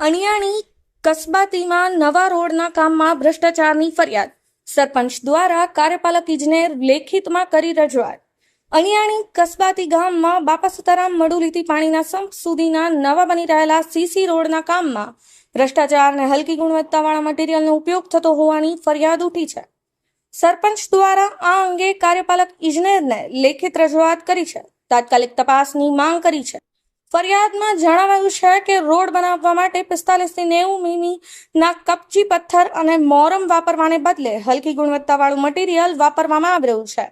અણિયાણી કસબાતીમાં નવા રોડના કામમાં ભ્રષ્ટાચારની ફરિયાદ. સરપંચ દ્વારા કાર્યપાલક ઇજનેર લેખિતમાં કરી રજૂઆત. અણિયાણી કસબાતી ગામમાં બાપા સુતારામ મડુલીથી પાણીના સંપ સુધીના નવા બની રહેલા સીસી રોડના કામમાં ભ્રષ્ટાચાર અને હલકી ગુણવત્તાવાળા મટીરીયલનો ઉપયોગ થતો હોવાની ફરિયાદ ઉઠી છે. સરપંચ દ્વારા આ અંગે કાર્યપાલક ઇજનેરને લેખિત રજૂઆત કરી છે. તાત્કાલિક તપાસની માંગ કરી છે. ફરિયાદમાં જણાવાયું છે કે રોડ બનાવવા માટે પિસ્તાલીસથી નેવું મીમીના કપચી પથ્થર અને મોરમ વાપરવાને બદલે હલકી ગુણવત્તાવાળું મટીરિયલ વાપરવામાં આવી રહ્યું છે.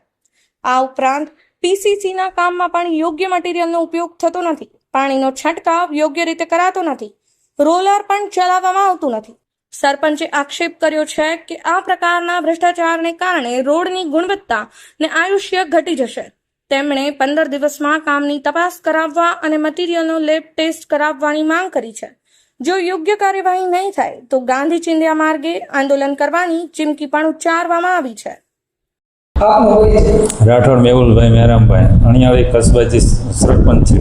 આ ઉપરાંત પીસીસીના કામમાં પણ યોગ્ય મટીરિયલનો ઉપયોગ થતો નથી. પાણીનો છંટકાવ યોગ્ય રીતે કરાતો નથી. રોલર પણ ચલાવવામાં આવતું નથી. સરપંચે આક્ષેપ કર્યો છે કે આ પ્રકારના ભ્રષ્ટાચારને કારણે રોડની ગુણવત્તા ને આયુષ્ય ઘટી જશે. તેમણે પંદર દિવસમાં કામની તપાસ કરાવવા અને મટીરિયલનો લેબ ટેસ્ટ કરાવવાની માંગ કરી છે. જો યોગ્ય કાર્યવાહી નહીં થાય તો ગાંધી ચિંધ્યા માર્ગે આંદોલન કરવાની ચીમકી પણ ઉચ્ચારવામાં આવી છે. આપનો હોય છે? રાઠોડ મેહુલભાઈ મહેરામભાઈ અણિયાળી કસબાજી સરપંચ છે.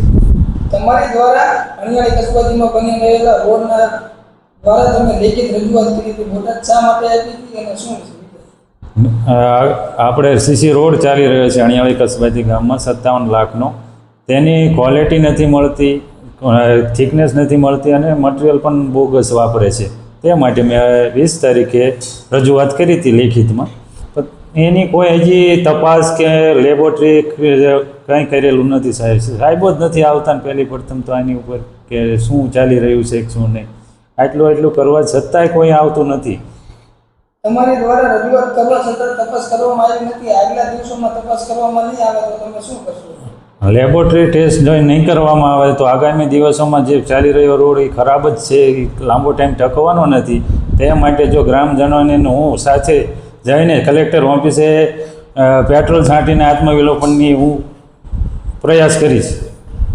તમારી દ્વારા અણિયાળી કસબાજીમાં બની રહેલા રોડના દ્વારા તમે લેખિત રજૂઆત કરી હતી. બોટાદ શા માટે આપી હતી અને શું છે? આપણે સીસી રોડ ચાલી રહ્યો છે, અણિયાળી કસબાજી ગામમાં સત્તાવન લાખનો. તેની ક્વોલિટી નથી મળતી થિકનેસ નથી મળતી અને મટીરિયલ પણ બોગસ વાપરે છે. તે માટે મેં વીસ તારીખે રજૂઆત કરી હતી લેખિતમાં. એની કોઈ હજી તપાસ કે લેબોરેટરી કંઈ કરેલું નથી સાહેબ. સાહેબો જ નથી આવતા ને પહેલી પ્રથમ તો આની ઉપર કે શું ચાલી રહ્યું છે, શું નહીં. આટલું એટલું કરવા છતાંય કોઈ આવતું નથી. તમારી દ્વારા રજૂઆત કરવા છતાં તપાસ કરવામાં આવી નથી. આગલા દિવસોમાં તપાસ કરવામાં નહીં આવે તો તમે શું કરશો? લેબોરેટરી ટેસ્ટ નહીં કરવામાં આવે તો આગામી દિવસોમાં જે ચાલી રહ્યો રોડ એ ખરાબ જ છે, એ લાંબો ટાઈમ ટકવાનો નથી. તે માટે જો ગ્રામજનોને હું સાથે જઈને કલેક્ટર ઓફિસે પેટ્રોલ છાંટીને આત્મવિલોપનની હું પ્રયાસ કરીશ.